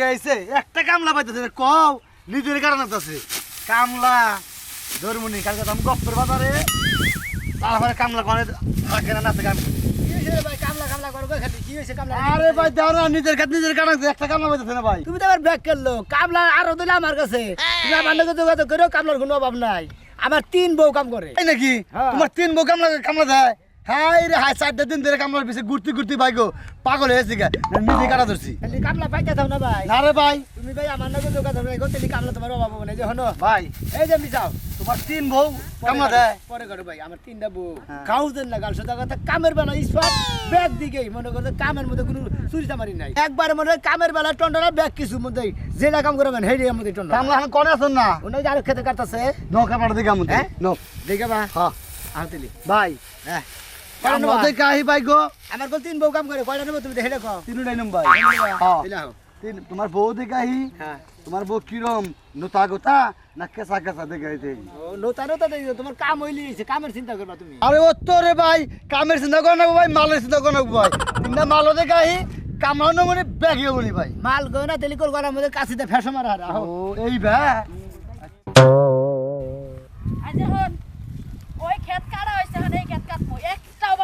একটা কামলা পাইতেছে কও নিজের কারণ আছে। কামলা ধর্মনি কালকে আমি গপ্পের বাজারে তারপরে কামলা থাকে না আরে ভাই দাও নিজের নিজের কারণ একটা কামলা পাইতেছে না ভাই। তুমি তো আবার ব্যাগ করল কামলা আরও দিলে আমার কাছে। তুমি আমার লোকে যোগাযোগ করেও কামলার কোনো অভাব নাই। আমার তিন বউ কাম করে। নাকি? হ্যাঁ। তোমার তিন বউ কামলা কামলা দেয়? হাই রে হাই চারটা দিন ধরে কামলার পিছিয়ে ঘুরতে ঘুরতে ভাই গো পাগল হয়েছি গা। নিজে কাটা ধরছি। কামলা পাইতে থাও না ভাই। না রে ভাই। তুমি ভাই আমার লোকে যোগাযোগ করে তাহলে কামলা তোমার অভাব হবে না যে হনো ভাই। এই যে মিশাও তোমার তিন বউ কামলা দেয়। পরে করো ভাই আমার তিনটা বউ। হ্যাঁ। কাউ দেন না গাল সোজা কথা কামের বেলা স্পট ব্যাগ দিকেই মনে করতে কামের মধ্যে কোনো চুরি চামারি নাই। একবারে মনে হয় কামের বেলা টন্ডনা ব্যাগ কিছু মধ্যে যেটা কাম করবেন হেডি মধ্যে টন্ডনা কামলা কনে আছেন না? ওনাই আরও খেতে কাটতেছে। নো কামলা দেখে আমতে হ্যাঁ? নো দেখে বা। হ্যাঁ। আহতিলি ভাই। হ্যাঁ। গো। আমার তিন বউ কাম করে? কয়টা নেব তুমি হেডে কও তিনটাই নাম ভাই হ্যাঁ। তোমার বউ দেখে আহি হ্যাঁ। তোমার বউ কিরম নোতা গোতা না কেসা কেসা নতা তোমার কাম হইলি কামের চিন্তা করবা তুমি। আরে ও তো রে ভাই কামের চিন্তা করে না ভাই মালের চিন্তা করে না ভাই। মালও কামানো মানে বলি ভাই। মাল গয়না তেলি কর গলার মধ্যে কাশিতে ফেসো মারা ও এই ভাই আজ এখন ওই ক্ষেত কাটা হয়েছে এখন এই ক্ষেত কাটবো। একটাও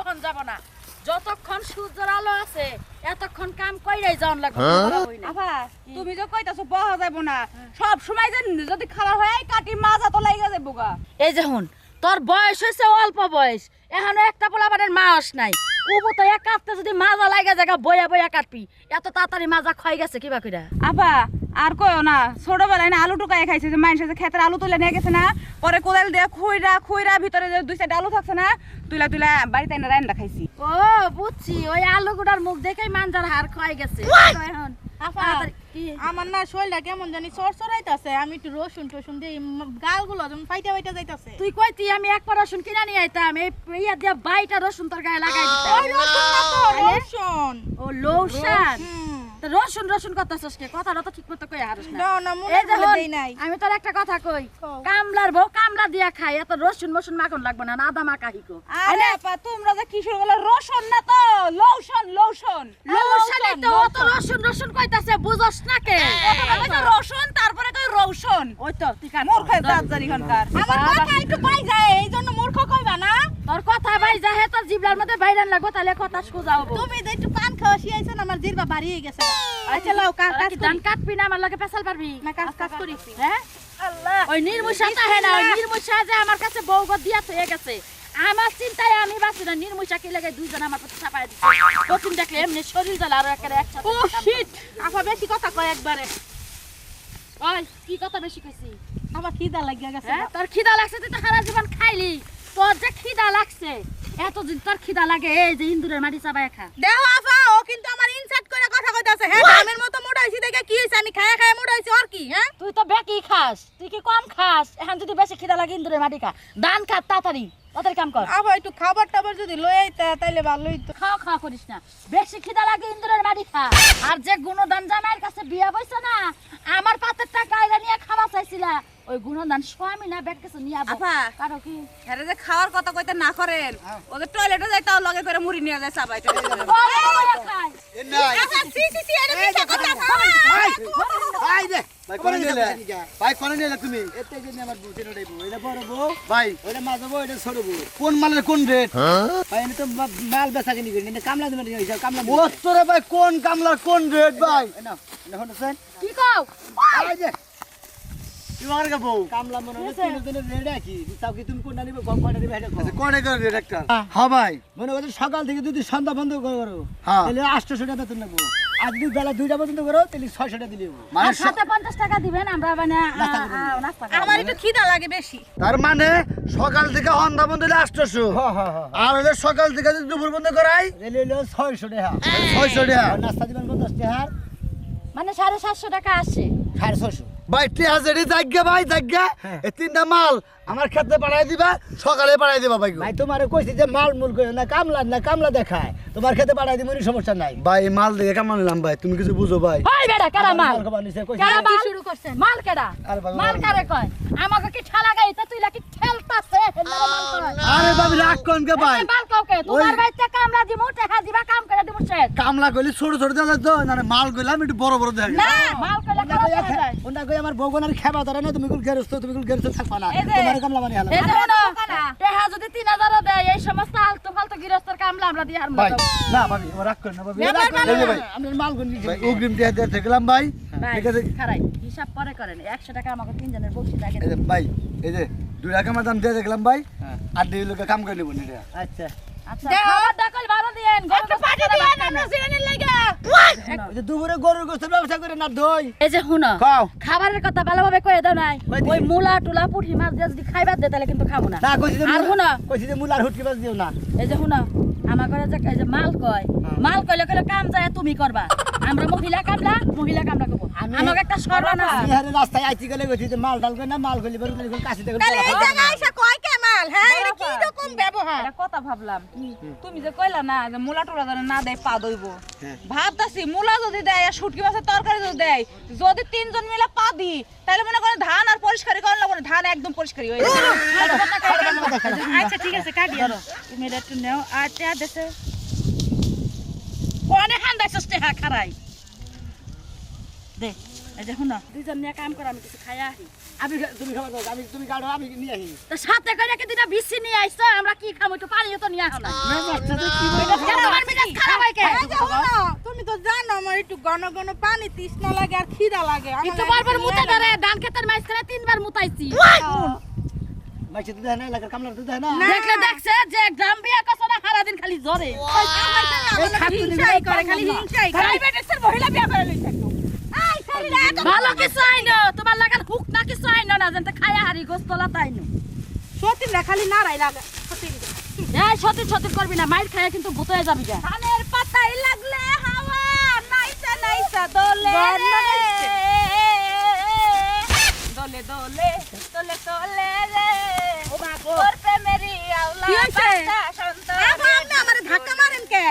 বহন যাব না। যতক্ষণ সূর্যের আলো আছে এতক্ষণ কাম কইরাই যাওয়ান লাগবে। আফা তুমি যে কইতাছো বহা যাব না। সব সময় যে যদি খাবার হয় এই কাটি মাজা তো লাগা যাব গা। এই যে হুন তোর বয়স হয়েছে অল্প বয়স। এখনও একটা পোলাবারের মাস নাই। উবু তো এক কাটতে যদি মাজা লাগা জায়গা বয়া বয়া কাটবি। এত তাড়াতাড়ি মাজা খাই গেছে কিবা কইরা। আফা আর কইও না ছোটবেলায় না আলু টুকাই খাইছে যে মানুষের ক্ষেতের আলু তুলে নিয়ে গেছে না পরে কোদাল দিয়ে খুইরা খুইরা ভিতরে যে দুই সাইড আলু থাকছে না তুইলা তুইলা বাড়িতে এনে রান্না খাইছি। ও বুঝছি ওই আলু গুড়ার মুখ দেখেই মানজার হার খাই গেছে। এখন? আমার না শরীরটা কেমন জানি চরচরাইতাছে আমি একটু রসুন টসুন দিয়ে গালগুলো যেমন ফাইটা ফাইটা যাইতাছে। তুই কইতি আমি একবার রসুন কিনা নিয়ে আইতাম এই ইয়া দিয়া বাইটা রসুন তোর গায়ে লাগাই দিতাম। রসুন। না ও লোশান। রসুন রসুন করতেছস কে? কথাটা তো ঠিক মতো কই হারস না। মনে দেই নাই। আমি তোর একটা কথা কই। কামলার বউ কামলা দিয়া খাই এত রসুন মসুন মাখন লাগবে না আদা মাখা হিকো আরে আপা তোমরা যে কিশোর বলে রসুন না তো? লৌশন লৌশন। লোশানে তো অত রসুন রসুন কইতাছে বুঝস না কে? রসুন তারপরে কই রৌশন। ওই তো তুই কাট মূর্খ জাত জানি আমার কথা একটু পাই যায় এই জন্য মূর্খ কইবা না। তোর কথা ভাই যাহে তোর জিবলার মধ্যে বাইরান লাগবো তাহলে কথা সোজা হব। তুমি যে একটু পান খাওয়া শিয়াইছো না আমার জিরবা বাড়ি গেছে। আচ্ছা লাও কাজ কাজ ধান কাটবি না? আমার লগে পেছাল পারবি? না কাজ কাজ করি হ্যাঁ? ওই নির্মুষা তাহে না ওই নির্মুষা যে আমার কাছে বউ গো দিয়া হয়ে গেছে। আমার চিন্তায় আমি বাঁচি না নির্মুষা কি লাগে দুইজন আমার প্রতি চাপাই দিচ্ছে প্রথম দেখলে এমনি শরীর জ্বালা আর একেবারে একসাথে ও আপা বেশি কথা কয় একবারে। ওই কি কথা বেশি কইছি? আমার খিদা লাগিয়া গেছে হ্যাঁ তোর খিদা লাগছে তুই তো সারা জীবন খাইলি। তোর যে খিদা লাগছে এতদিন তোর খিদা লাগে এই যে ইন্দুরের মাটি চাবাই খা। দেহ আপা ও কিন্তু আমার ইনসার্ট করে কথা কইতাছে। হ্যাঁ দামের মতো মোটা হইছি দেখে কি হইছে? আমি খায়া খায়া মোটা হইছি আর কি হ্যাঁ? তুই তো বেকি খাস তুই কি কম খাস? এখন যদি বেশি খিদা লাগে ইন্দুরের মাটি খা। দান খা তাড়াতাড়ি তাড়াতাড়ি কাম কর। আপা একটু খাবার টাবার যদি লই আইতা তাইলে ভালোই তো খাওয়া খাওয়া করিস না। বেশি খিদা লাগে ইন্দুরের বাড়ি খা। আর যে গুণদান জামাইয়ের কাছে বিয়া বইছে না আমার পাতের টাকা আইরা নিয়ে খাওয়া চাইছিলা ওই গুণদান স্বামী না ব্যাগ কাছে নিয়ে আবো। কারও কি? আরে যে খাওয়ার কথা কইতে না করেন ওদের টয়লেটে যাই তাও লগে করে মুড়ি নিয়ে যায় সাবাই কোনে মালের কোন রেট? ভাই তো মাল বেচা কিনি কামলা কোন কামলার কোন রেট ভাই? কি কও? তোমার কা বউ। কামলা মনে হয় তিন দিনের রেডি কি তাও কি তুমি কোনটা নিবে? কম কয়টা নিবে? এটা কম কোনে করে রেট একটা? হ্যাঁ। ভাই। মনে করো সকাল থেকে যদি সন্ধ্যা বন্ধ করো হ্যাঁ। তাহলে টাকা বেতন নেব। আর যদি বেলা দুইটা পর্যন্ত করো তাহলে ছয়শো টাকা দিলে নেব। মানে টাকা দিবেন আমরা মানে। আমার একটু খিদা লাগে বেশি। তার মানে সকাল থেকে সন্ধ্যা বন্ধ হলে আটশোশো। হ্যাঁ হ্যাঁ হ্যাঁ আর হলে সকাল থেকে যদি দুপুর বন্ধ করাই? রেলে হলো ছয়শো টাকা। ছয়শো টাকা। নাস্তা দিবেন পঞ্চাশ টাকা মানে সাড়ে সাতশো টাকা আসে। সাড়ে ছয়শো। ভাই জেডি জায়গা ভাই জায়গা হ্যাঁ। এই তিনটা মাল আমার খেতে পাঠাই দিবা সকালে পাঠাই দিবা ভাই ভাই তোমারে কইছি যে মাল মুল কইও না কামলা না কামলা দেখায়। তোমার খেতে পাঠাই দিমু নি সমস্যা নাই। ভাই মাল দেখে কেমন নিলাম ভাই তুমি কিছু বুঝো ভাই। ওই বেটা কেডা মাল? খাবার নিছে কইছি কেডা মাল? শুরু করছেন? মাল কেডা? মাল। কারে কয়? আমাকে কি ঠেলা গাইতে তুই লাগি ঠেলতাছে? আরে রাগ কোন কে ভাই? মাল কাউকে? তোমার বাইতে কামলা দিমু টাকা দিবা কাম করে দিমু শেষ কামলা কইলে ছোট ছোট যায় তো না মাল কইলাম একটু বড় বড় দেখা না মাল ওনা কারা কইয়া দেখা যায় ওনা কই আমার বগনার খেবা ধরে না তুমি কুল গেরস্ত তুমি কুল গেরস্ত থাকবা না। তোমার কামলা বানি হালা। এই যে শোনো, টেহা যদি দেয় এই সমস্ত আলতু ফালতু গৃহস্থর কামলা আমরা দিয়ে হারমু ভাই না না ভাবি ও রাগ করেন না ভাবি। ব্যাপার এই ভাই আমি মাল গুন ভাই অগ্রিম দিয়ে দিয়ে থাকলাম ভাই। ভাই ঠিক আছে। খারাই হিসাব পরে করেন একশো টাকা আমাকে তিনজনের বকশিস আগে এই যে ভাই এই যে দুই টাকা আমার দাম দিয়ে দেখলাম ভাই হ্যাঁ। আর দুই লোকে কাম করে নেব এটা আচ্ছা। আচ্ছা ডাকল ভালো দিয়েন গরু পাটি দিয়েন আমরা সিরানির লাগা। ওই যে দুপুরে গরুর গোস্তের ব্যবসা করে না দই এই যে হুনো খাও। খাবারের কথা ভালোভাবে কয়ে দাও নাই। ওই মুলা টুলা পুঠি মাছ দিয়ে যদি খাইবার দে তাহলে কিন্তু খাব না। যে আর হুনো কইছি যে মুলার হুটকি বাজ দিও না। এই যে হুনো আমার ঘরে যে এই যে মাল কয়। মাল কইলে কইলে কাম যায় তুমি করবা। আমরা মহিলা কামলা মহিলা কামলা করব। আমি- আমাকে একটা সর্বানা আমি হারে রাস্তায় গেলে যে মাল ডাল না মাল কইলে বড় করে কাশি দেখো তাহলে এই জায়গায় এসে কয় কে মাল হ্যাঁ? এটা কি রকম ব্যবহার? একটা কথা ভাবলাম তুমি যে কইলা না যে মুলা টুলা যেন না দেয় পা দইব ভাবতাছি মুলা যদি দেয় আর শুটকি মাছের তরকারি যদি দেয় যদি তিনজন মিলে পা দি তাহলে মনে করেন ধান আর পরিষ্কারই করেন না, ধান একদম পরিষ্কারই হয়ে যাবে। আচ্ছা ঠিক আছে কাটি ধরো তুমি এটা একটু নেও। আর দেশে অনেক হান্দাইছস খারাই। দে এই যে দুইজন নিয়ে কাম করো আমি কিছু খাই আহি। আমি তুমি খাবার দাও আমি তুমি কাটো আমি নিয়ে আসি তো সাথে করে কি দুটা বিসি নিয়ে আইছো? আমরা কি খাব একটু পানিও তো নিয়ে না। কে এই যে শোনো, তুমি তো জানো আমার একটু ঘন ঘন পানি তৃষ্ণা লাগে আর খিদা লাগে। একটু লাগে বারবার মুতে ধরে ধান ক্ষেতের মাঝখানে তিনবার মুতাইছি। মাইছে তুই দেয় না এলাকার কামলার দেয় না। দেখলে দেখছে যে গ্রাম বিয়া কছ না সারা দিন খালি লাগে হিংসাই করে খালি হিংসাই। ডায়াবেটিসের মহিলা বিয়া করে লইছে ভালো কিছু আইনো তোমার লাগান হুক না কিছু আইনো না যেন খায়া হারি গোস্তলা তাইনো সতীনরা খালি নাড়াই লাগে সতীন এই সতীর সতীর করবি না মাইর খায়া কিন্তু ভূত হয়ে যাবি যা ধানের পাতাই লাগলে হাওয়া নাইসা নাইসা দোলে দোলে দোলে দোলে দোলে দোলে রে ও বাবু তোর প্রেমেরই আওলা কি হইছে? বাচ্চা সন্তান আপা আপনি আমারে ধাক্কা মারেন কে?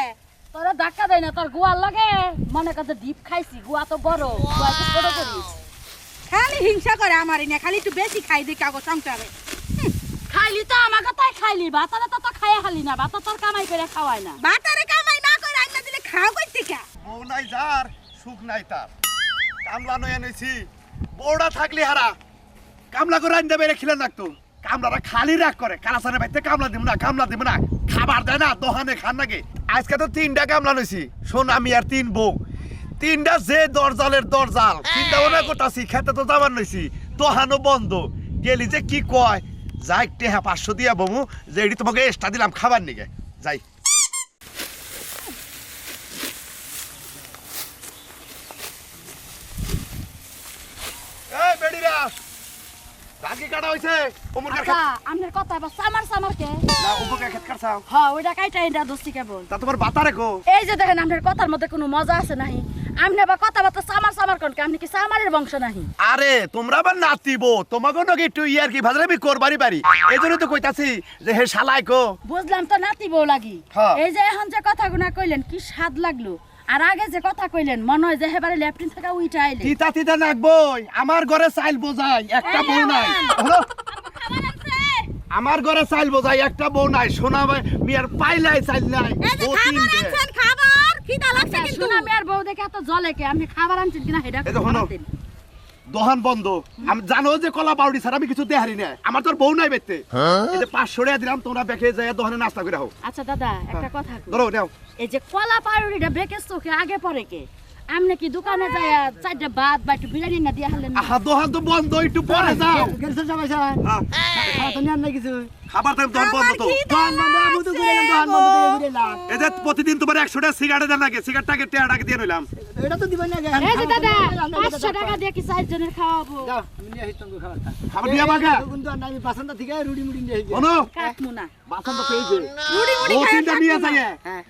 তোরা ধাক্কা দেয় না তোর গুয়ার লাগে? মনে করছে ডিপ খাইছি গুয়া তো বড় গুয়া তো ছোট করিস খালি হিংসা করে আমারই না খালি একটু বেশি খাই দেখি আগো সংসারে। খাইলি তো আমাকে তাই খাইলি ভাতারে তো তো খাইয়া খালি না ভাতা তোর কামাই করে খাওয়াই না। বাটারে কামাই না করে আইনা দিলে খাও কই থেকে বউ নাই যার সুখ নাই তার। কামলা নয় এনেছি বউটা থাকলে হারা। কামলা করে আনতে বেড়ে খিলে রাখতো কামলারা খালি রাগ করে। কালাসানের ভাইতে কামলা দিব না কামলা দিব না। খাবার দেয় না দোহানে খান নাকি? আজকে তো তিনটা কামলা নইছি শোন আমি আর তিন বউ। তিনটা যে দরজালের দরজাল চিন্তা ভাবনা করতেছি খেতে তো যাবার নইছি দোহানো বন্ধ। গেলি যে কি কয়? যাই টেহা পাঁচশো দিয়া বমু যে এটি তোমাকে এক্সট্রা দিলাম খাবার নিগে। যাই এই বেডিরা ধান কি কাটা হইছে? আচ্ছা আমনের কথা এবার সামার সামার কে? না হ্যাঁ ওইটা কাইটা এটা দোস্তি কেবল। তা তোমার বাতা রেখো এই যে দেখেন কথার মধ্যে কোনো মজা আছে নাহি? আবার কথাবার্তা সামার সামার কোন আপনি কি সামারের বংশ নাহি? আরে তোমরা আবার নাতিব তোমাকে নাকি একটু ইয়ার কি ভাজলে আমি করবারই পারি এই জন্য তো কইতাছি যে হে শালাই কো বুঝলাম তো নাতি বউ লাগি। হ্যাঁ। এই যে এখন যে কথাগুনা কইলেন কি স্বাদ লাগল। আর আগে যে কথা কইলেন মনে হয় যে হেবারে ল্যাপটিন থেকে উইটা আইলে। তিতা তিতা নাকবই। আমার ঘরে চাইল বোঝাই একটা বউ নাই। হলো? আমার ঘরে চাইল বোঝাই একটা বউ নাই। সোনা মিয়ার পাইলাই চাইল নাই। খাবার খাবার! খিদা লাগছে আচ্ছা, কিন্তু। শুনা। আর বউ দেখে এত জলে কে? আমি খাবার আনছেন কিনা হেডা দোহান বন্ধ। আমি জানো যে কলা পাউডি ছাড়া আমি কিছু দেহারি না আমার তোর বউ নাই বেতে এই যে পাঁচশো টাকা দিলাম তোমরা বেঁকে যায় দোহানে নাস্তা করে হোক আচ্ছা দাদা একটা কথা কই। ধরো নাও। এই যে কলা পাউডিটা বেঁকে চোখে আগে পরে কে? আমনে কি দোকানে যায় চারটা ভাত বা একটু বিরিয়ানি না দিয়ে হলেন না? আহা দোহান তো বন্ধ একটু পরে যাও। গেরস্ত সবাই সবাই। হ্যাঁ। তুমি তো আর নাই কিছু। খাবার টাইম দোকান বন্ধ তো। দোকান বন্ধ আমি তো ঘুরে বন্ধ থেকে ঘুরে এলাম। এই যে প্রতিদিন তোমার একশো টাকা সিগারেট দেন লাগে সিগারেটটাকে টেয়াটাকে দিয়ে নিলাম। এটা তো দিবেন না এই যে দাদা পাঁচশো টাকা দিয়ে কি চারজনের খাওয়াবো? আমি নিয়ে খাবার। দিয়ে আমাকে? কিন্তু আর না, আমি বাসনটা থেকে রুটি মুড়ি নিয়ে আসি। শোনো কাটমু না বাসনটা পেয়েছে রুটি মুড়ি বউ তিনটা নিয়ে। যায়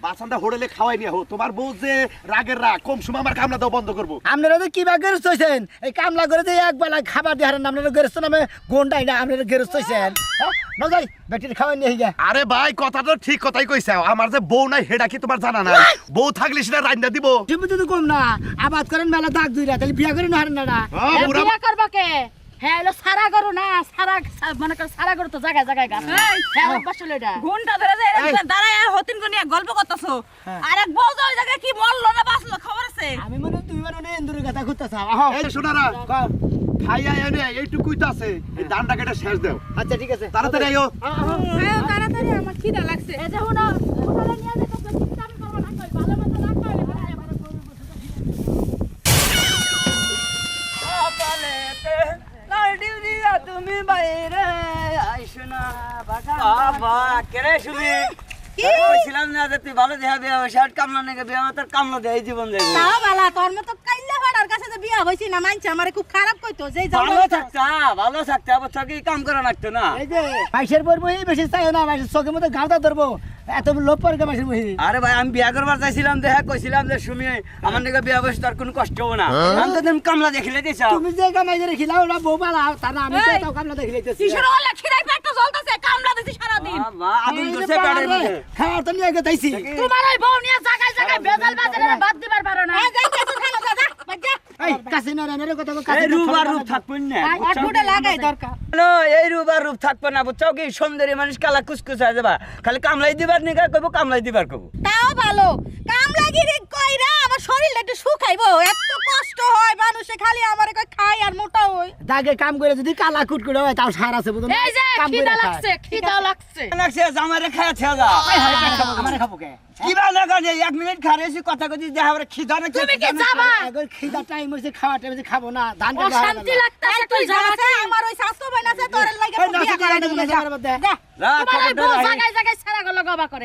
বাসনটা হোটেলে খাওয়াই নিয়ে হো তোমার বউ যে রাগের রাগ কম সময় আমার কামলা দাও বন্ধ করব। আপনারা তো কি বা হয়েছেন এই কামলা করে যে এক বেলা খাবার দিয়ে হারেন আপনারা গেরস্ত নামে গোন্ডাই না আপনারা গেরস্ত হয়েছেন হ্যাঁ? না যাই ব্যাটির খাওয়াই নিয়ে গিয়া আরে ভাই কথাটা ঠিক কথাই কইছে। আমার যে বউ নাই হেডা কি তোমার জানা নাই? বউ থাকলে সেটা রান্না দিব। তুমি তো কম না আবাদ করেন মেলা দাগ দুই তাহলে বিয়া করে না হারেন না হ্যাঁ, বিয়া করব কে? হ্যাঁ এলো সারা গরু না সারা মনে কর সারা গরু তো জায়গায় জায়গায় গাছ হ্যাঁ। এটা ঘণ্টা ধরে যে দাঁড়ায় হতিন করে গল্প করতেছো। আর এক বউ যে ওই জায়গায় কি মরলো না বাঁচলো খবর আছে? আমি মনে তুমি মানে এন্দুরের কথা ঘুরতেছ আহ এই শোনারা খাইয়া এনে এইটুকুই তো আছে। এই দানটা কেটে শেষ দেও। আচ্ছা ঠিক আছে। তাড়াতাড়ি আইও হ্যাঁ, তাড়াতাড়ি আমার খিদা লাগছে। এই যে হুনো হুনো নিয়ে যেতে তো চিন্তা আমি না কই ভালো মতো না খাইলে ভালো আমার গরু বসে তুমি বাইরে আইসো না বাবা কেরে শুনি? কইছিলাম না যে তুই ভালো দেখা বিয়া হয়েছে আর কামলা নাকি বিয়া আমার তোর কামলা দেয় জীবন দেবে। তাও বালা তোর মতো কাইলে ফাড়ার কাছে যে বিয়া হইছি না মানছে আমারে খুব খারাপ কইতো যে ভালো থাকতা ভালো থাকতে আবার তোকে কাম করা লাগতো না? এই যে মাইসের পর বই বেশি চাই না মাইসের চোখের মধ্যে গাঁদা ধরবো। এত লোভ পরে কেমন বই আরে ভাই আমি বিয়া করবার চাইছিলাম দেখা কইছিলাম যে সুমি আমার নাকি বিয়া বসে তার কোনো কষ্ট হবে না। আমি তো তুমি কামলা দেখিলে দিছ তুমি যে কামাই করে খিলাও ওরা বউ পালা তারা আমি তো তাও কামলা দেখে লইতেছি কিসের হলে খিরাই পেটটা জ্বলতাছে? কামলা দিছি সারাদিন। বাবা আদুন করছে পেটের মধ্যে। খাওয়া তো নিয়ে গেতাইছি। তোমার ওই বউ নিয়ে জায়গায় জায়গায় বেজাল বাজারে বাদ দিবার পারো না। কাছে না রানের কথা কাছে রূপ আর রূপ থাকবেন না আটুটা লাগাই দরকার। হ্যালো, এই রূপ আর রূপ থাকবে না বুঝছ? কি সুন্দরী মানুষ কালা কুসকুস হয়ে যাবা খালি কামলাই দিবার নিকা কইবো কামলাই দিবার কইবো। তাও ভালো। কামলাগিরি কইরা আমার শরীরটা একটু শুকাইবো। এত কষ্ট হয় মানুষে খালি আমারে কই খাই আর মোটা হই। দাগে কাম করে যদি কালা কুট করে হয় তাও সার আছে বুঝুন এই যে খিদা লাগছে খিদা লাগছে। লাগছে জামারে খায়া যা। আমারে খাব কে? কি বা লাগা যে এক মিনিট খারেছি কথা কইছি যে আমার খিদা না তুমি কি যাবা? আগর খিদা টাইম হইছে খাওয়া টাইম হইছে খাব না ধান ও শান্তি লাগতাছে তুই যাবা আমার ওই শাস্ত্র বোন আছে তোর লাগি বিয়া করাই দেব না যা। যা। তোমার বউ জায়গায় জায়গায় সারা গলা গবা করে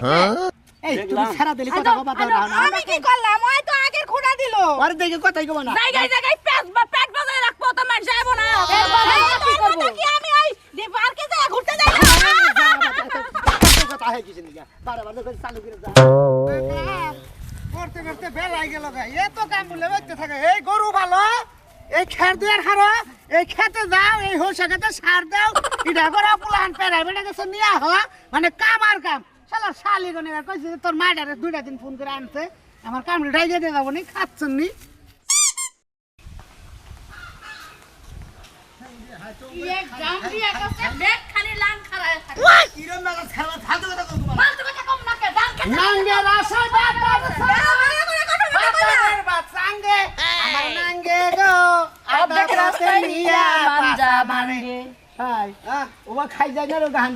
এই তুমি সারা দিলি কথা কবা দাও না আমি কি করলাম ওই তো আগের খুঁড়া দিল আরে দেখে কথাই কবা না জায়গায় জায়গায় পেট বা পেট বাজায় রাখব তো মানুষ যাব না এই বাবা, কি করব? কি আমি ওই যে পার্কে যাই ঘুরতে যাই কথা হয় কিছু নিগা বারে বারে করে চালু করে যা করতে করতে বেলাই গেল গা এ তো কাম বলে বাইতে থাকে এই গরু ভালো এই খের দিয়ে হারো এই খেতে যাও এই হোসা খেতে সার দাও ইটা করে পুলান নিয়ে মানে কাম আর কাম শালা শালি গনে কইছে তোর মায়ের দুইটা দিন ফোন করে আনছে। আমার কাম ডাইজে দিয়ে যাব নি খাচ্ছেন। নি সাঙ্গে। আমার নাঙ্গে গো আদা রাতে নিয়া পাসা মানে হাই। ওবা খাই যায় না রে গাহান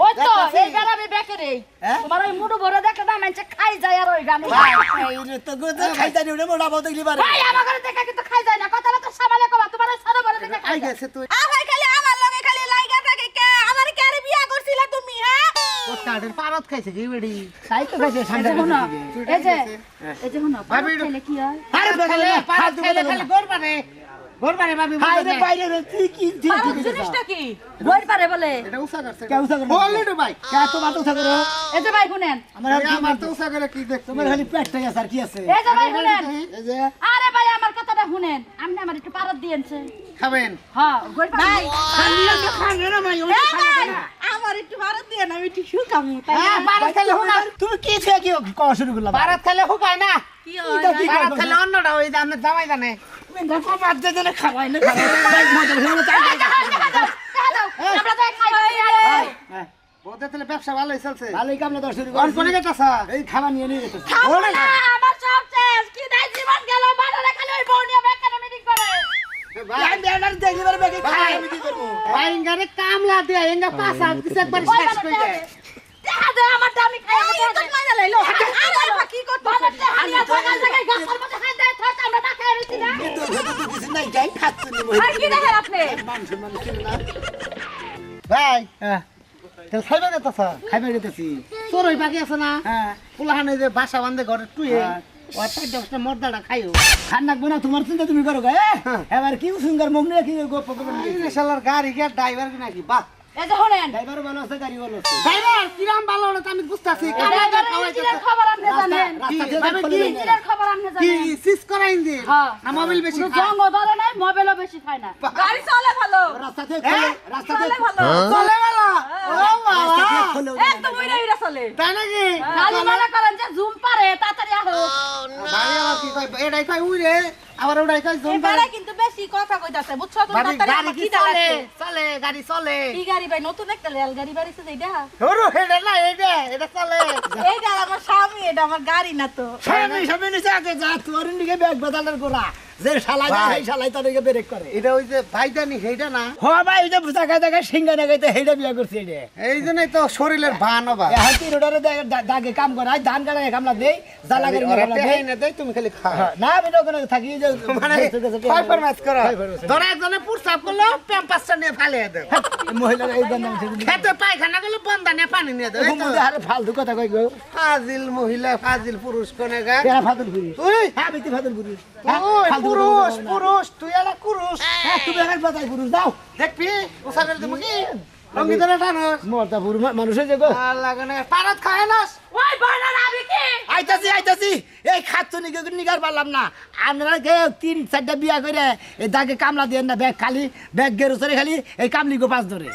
ওই তো এই গারামে ব্যাকে রে তোমার ওই মুডু ভরে দেখে না মানছে খাই যায় আর ওই গামে এই তো গো খাই যায় রে মোড়া বউ দেখলি পারে। ভাই আমার ঘরে দেখা কিন্তু খাই যায় না কথা তো সামালে কবা তোমার ওই সারা ভরে দেখে খাই গেছে তুই আমার খালি আমার লগে খালি লাইগা থাকে কে? আমার কে আরে বিয়া করছিলা তুমি হ্যাঁ? ও কাঠের পারত খাইছে কি বেড়ি? তাই তো খাইছে ঠান্ডা এই যে এই যে শুনো ভাবি, কি হয়? আরে খালি খালি গরবারে আমার আর এই কি আমার তো উসা করে কি দেখ তোমার খালি পেট থেকে আর কি আছে? এই যে ভাই শুনেন। এই যে। আরে ভাই আমার কথাটা শুনেন। আপনি আমার একটু খাবেন? হ্যাঁ বই পারে খালি তো খান না ভাই ওই খানা না। আমার একটু ভারত দিয়ে না আমি একটু শুকামু হ্যাঁ তুমি কি থেকে শুরু না। কি এটা কি পারত খাইলে অন্যটা ওই দামাই জানে। দেখো বাদ দিয়ে দিলে খাওয়াই না। আমরা তো খাই ওদের তাহলে ব্যবসা ভালোই চলছে। ভালোই কামলা দশ শুরু কোন কোনে গেছাসা এই খাবার নিয়ে নিয়ে গেছে খাব আমার সব শেষ। কি দাই জীবন গেল? বাড়ালে খালি ওই বউ নিয়ে ব্যাগ কেন মিটিং করে। আমি বেড়ার দেখলি বারে বেগে খাই আমি কি করব? বাইঙ্গারে কামলা দিয়ে এঙ্গা পাসা কিছু একবার শেষ দেখা দে আমার দামি খাই এই তো মাইনা লাইলো আমার কি করতে বাবা হানিয়া জায়গায় জায়গায় গাছার মধ্যে খাই দেয় থাক আমরা না খাই রইছি না তো তো কিছু নাই যাই খাচ্ছি নি আর কি দেখেন আপনি? মান ভাই হ্যাঁ। তাহলে খাইবে যেতেছ খাইবে যেতেছি চড়ই পাখি আছে না? হ্যাঁ। পোলাহানে যে বাসা বান্ধে ঘরে টুয়ে হ্যাঁ। চিন্তা তুমি করো হ্যাঁ। এবার কি সুন্দর মুখ নিয়ে কি শালার গাড়ি কে ড্রাইভার নাকি? বাহ। ড্রাইভার ভালো আছে গাড়ি ভালো আছে। ড্রাইভার কিরাম ভালো না তো আমি বুঝতাছি। খবর আপনি জানেন। কি? সিস দে হ্যাঁ। না মোবাইল বেশি খায়? জঙ্গ ধরে নাই মোবাইলও বেশি খায় না। গাড়ি চলে ভালো। রাস্তা থেকে হ্যাঁ? চলে ভালো। চলে বেলা ও বাবা। একদম উইরা উইরা চলে। তাই নাকি? খালি মনে করেন যে জুম পারে তাড়াতাড়ি আহো। বাড়ি আমার কি কয়? এটাই কয় উইরে আবার ওটাই কয় জোন এবারে কিন্তু বেশি কথা কইতাছে বুঝছ? তাড়াতাড়ি কি চলে। চলে গাড়ি চলে। কি গাড়ি ভাই? নতুন একটা রেল গাড়ি বাড়িছে যেটা হরু হেডে না এটা এটা চলে। এইটা আমার এটা আমার গাড়ি না তো। সামনে সামনে আগে যা তোর দিকে ব্যাগ বদলার গোড়া। যে শালা যায় ভাই। সেই শালাই তোর দিকে ব্রেক করে। এটা ওই যে ভাইদানি সেইটা না? হ ভাই এই যে জায়গায় জায়গায় সিঙ্গা নাগাইতে হেডে বিয়া করছে এটা। এই জন্যই তো শরীরের ভান বা এখন তিন রোডারে দাগে কাম করায় ধান কাটায় কামলা দেই জ্বালা গাড়ি কামলা দেই না দেয় তুমি খালি খাও না আমি তো ওখানে থাকি যে মানে করো। একজনে পুরসাপ করল প্যাম্পাসটা নিয়ে ফালিয়ে দেও মহিলারা এই জন্য খেতে পায়খানা করল বন্ধা নিয়ে পানি আরও ফালতু কথা কই গো। ফাজিল মহিলা ফাজিল পুরুষ কোনে গা? ফাদুল পুরুষ। ওই হ্যাঁ হ্যাঁ, ওই পুরুষ। পুরুষ তুই এলা পুরুষ। হ্যাঁ তুমি এখন পুরুষ দাও দেখবি? উসাবের তুমি কি? রঙ্গি ধরে টানোস মরতা পুরুষ মানুষের যে গো। লাগে না। পারাত খায় নাস ওই বয়নার আমি কি? আইতাছি আইতাছি। এই খাচ্ছু নিকে নিগার পারলাম না। আপনারা কে তিন চারটা বিয়া করে এই দাগে কামলা দিয়ে না ব্যাগ খালি ব্যাগ গেরুসরে খালি এই কামলি গো পাঁচ ধরে।